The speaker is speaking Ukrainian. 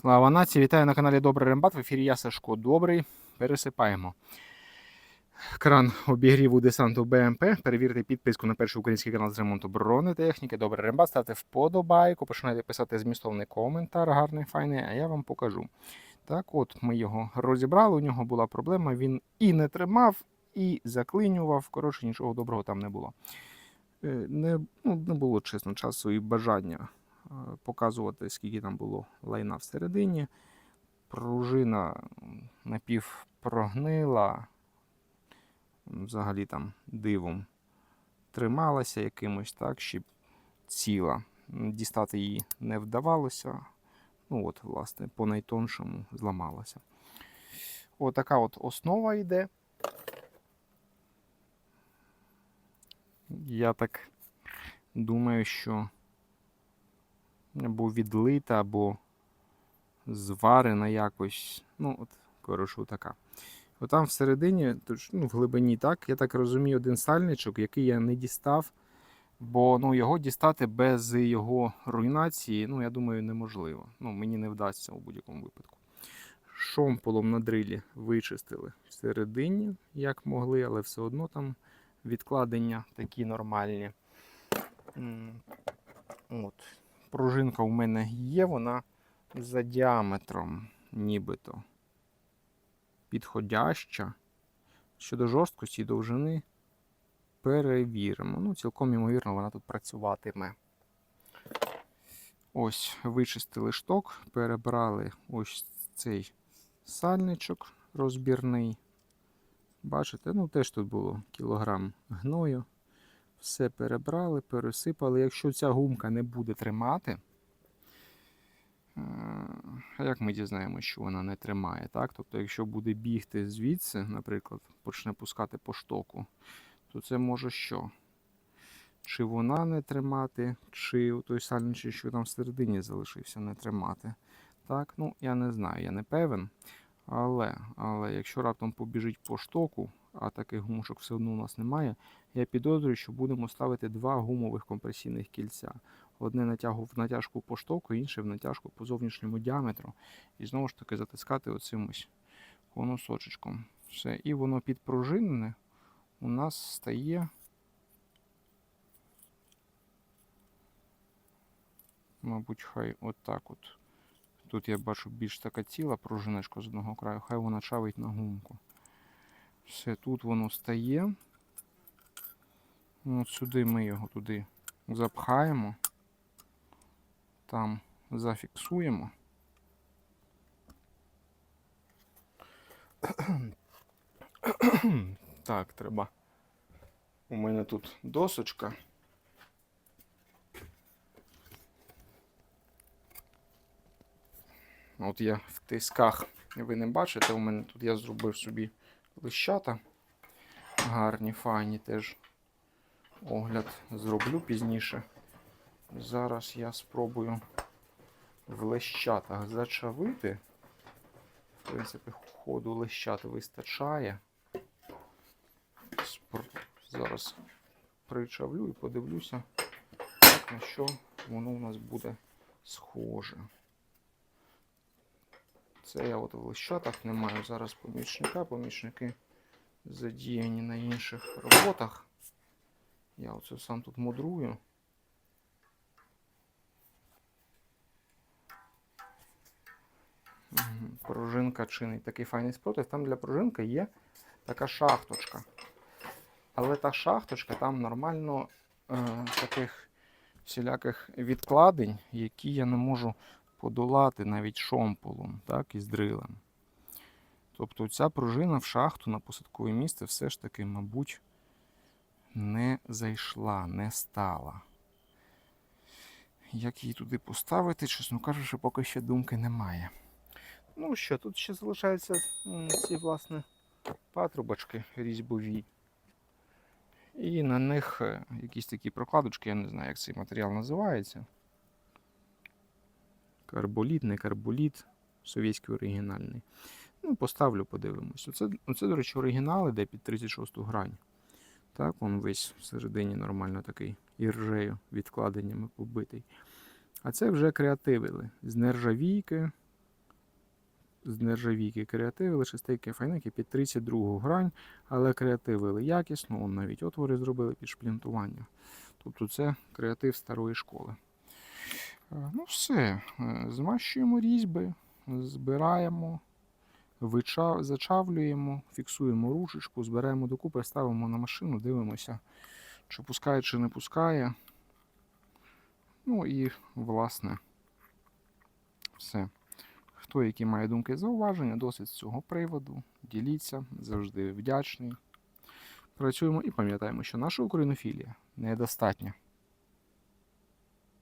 Слава нації! Вітаю на каналі Добрий Рембат. В ефірі я Сашко Добрий. Пересипаємо. Кран обігріву десанту БМП. Перевірте підписку на перший український канал з ремонту бронетехніки. Добрий Рембат. Ставте вподобайку, починайте писати змістовний коментар, гарний, файний, а я вам покажу. Так, от ми його розібрали. У нього була проблема. Він і не тримав, і заклинював. Коротше, нічого доброго там не було. Е, Не, ну, не було чесно часу і бажання показувати, скільки там було лайна всередині. Пружина напівпрогнила, взагалі там дивом трималася якимось, так, ще ціла. Дістати її не вдавалося. Ну от, власне, по найтоншому зламалася. Отака от основа йде. Я так думаю, що або відлита, або зварена якось. Ну, от, коротше, така. От там всередині, ну, в глибині, так, я так розумію, один сальничок, який я не дістав, бо ну, його дістати без його руйнації, ну, я думаю, неможливо. Ну, мені не вдасться у будь-якому випадку. Шомполом на дрилі вичистили всередині, як могли, але все одно там відкладення такі нормальні. От. Пружинка у мене є, вона за діаметром нібито підходяща. Щодо жорсткості і довжини перевіримо. Ну, цілком ймовірно, вона тут працюватиме. Ось, вичистили шток, перебрали ось цей сальничок розбірний. Бачите, ну теж тут було кілограм гною. Все перебрали, пересипали. Якщо ця гумка не буде тримати, е, а як ми дізнаємося, що вона не тримає? Так? Тобто, якщо буде бігти звідси, наприклад, почне пускати по штоку, то це може що? Чи вона не тримати, чи той сальничий, що там всередині залишився, не тримати. Так, ну я не знаю, я не певен. Але, але якщо раптом побіжить по штоку, а таких гумушок все одно у нас немає, я підозрюю, що будемо ставити два гумових компресійних кільця. Одне натягу в натяжку по штоку, інше в натяжку по зовнішньому діаметру. І знову ж таки затискати оцим ось. Все. І воно підпружинене у нас стає. Мабуть, хай отак от. Тут я бачу більш така ціла пружиночка з одного краю, хай вона чавить на гумку. Все, тут воно стає. От сюди ми його туди запхаємо, там зафіксуємо. Так, треба. У мене тут досочка. От я в тисках, ви не бачите, у мене тут я зробив собі лищата. Гарні, файні теж огляд зроблю пізніше. Зараз я спробую в лещатах зачавити. В принципі, ходу лещат вистачає. Зараз причавлю і подивлюся, на що воно у нас буде схоже. Це я от в лищатах не маю зараз помічника. Помічники задіяні на інших роботах. Я оце сам тут мудрую. Пружинка чинить такий файний спротив. Там для пружинки є така шахточка. Але та шахточка там нормально е, таких всіляких відкладень, які я не можу подолати навіть шомполом, так, із дрилем. Тобто ця пружина в шахту на посадкове місце все ж таки, мабуть, не зайшла, не стала. Як її туди поставити, чесно кажучи, поки ще думки немає. Ну що, тут ще залишаються ці, власне, патрубочки різьбові. І на них е, якісь такі прокладочки, я не знаю, як цей матеріал називається. Карболіт, не карболіт, совєтський оригінальний. Ну, поставлю, подивимось. Оце, оце, до речі, оригінал іде під 36 грань. Так, він весь всередині нормально такий іржею відкладеннями побитий. А це вже креативили з нержавійки, з нержавійки креативи, лише стейки файники під 32 грань, але креативили якісно, он навіть отвори зробили під шплінтування. Тобто це креатив старої школи. Е, Ну все, Е, змащуємо різьби, збираємо, зачавлюємо, фіксуємо рушечку, збираємо докупи, ставимо на машину, дивимося, чи пускає, чи не пускає. Ну і, власне, все. Хто які має думки і зауваження, досить з цього приводу. Діліться, завжди вдячний. Працюємо і пам'ятаємо, що наша українофілія недостатня.